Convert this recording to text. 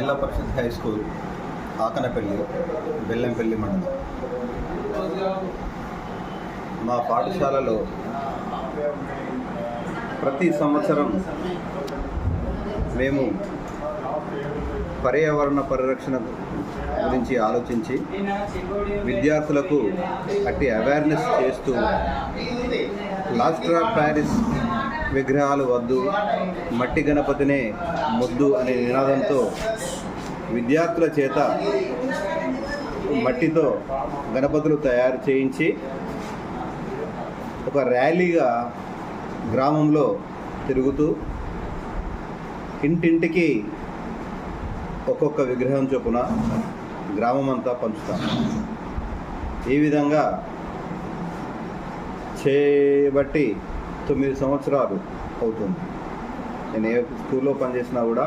జిల్లా పరిషత్ high school Akanapalli Bellampalli మండలం. మా పాఠశాలలో ప్రతి సంవత్సరం మేము పర్యావరణ పరిరక్షణ గురించి ఆలోచించి విద్యార్థులకు అట్టి అవేర్నెస్ చేస్తూ లాస్ట్రా ఆఫ్ ప్యారిస్ విగ్రహాలు వద్దు మట్టి గణపతినే ముద్దు అనే నినాదంతో విద్యార్థుల చేత మట్టితో గణపతులు తయారు చేయించి ఒక ర్యాలీగా గ్రామంలో తిరుగుతూ ఇంటింటికి ఒక్కొక్క విగ్రహం చొప్పున గ్రామం అంతా పంచుతాం. ఈ విధంగా చేబట్టి తొమ్మిది సంవత్సరాలు అవుతుంది. నేను ఏ స్కూల్లో పనిచేసినా కూడా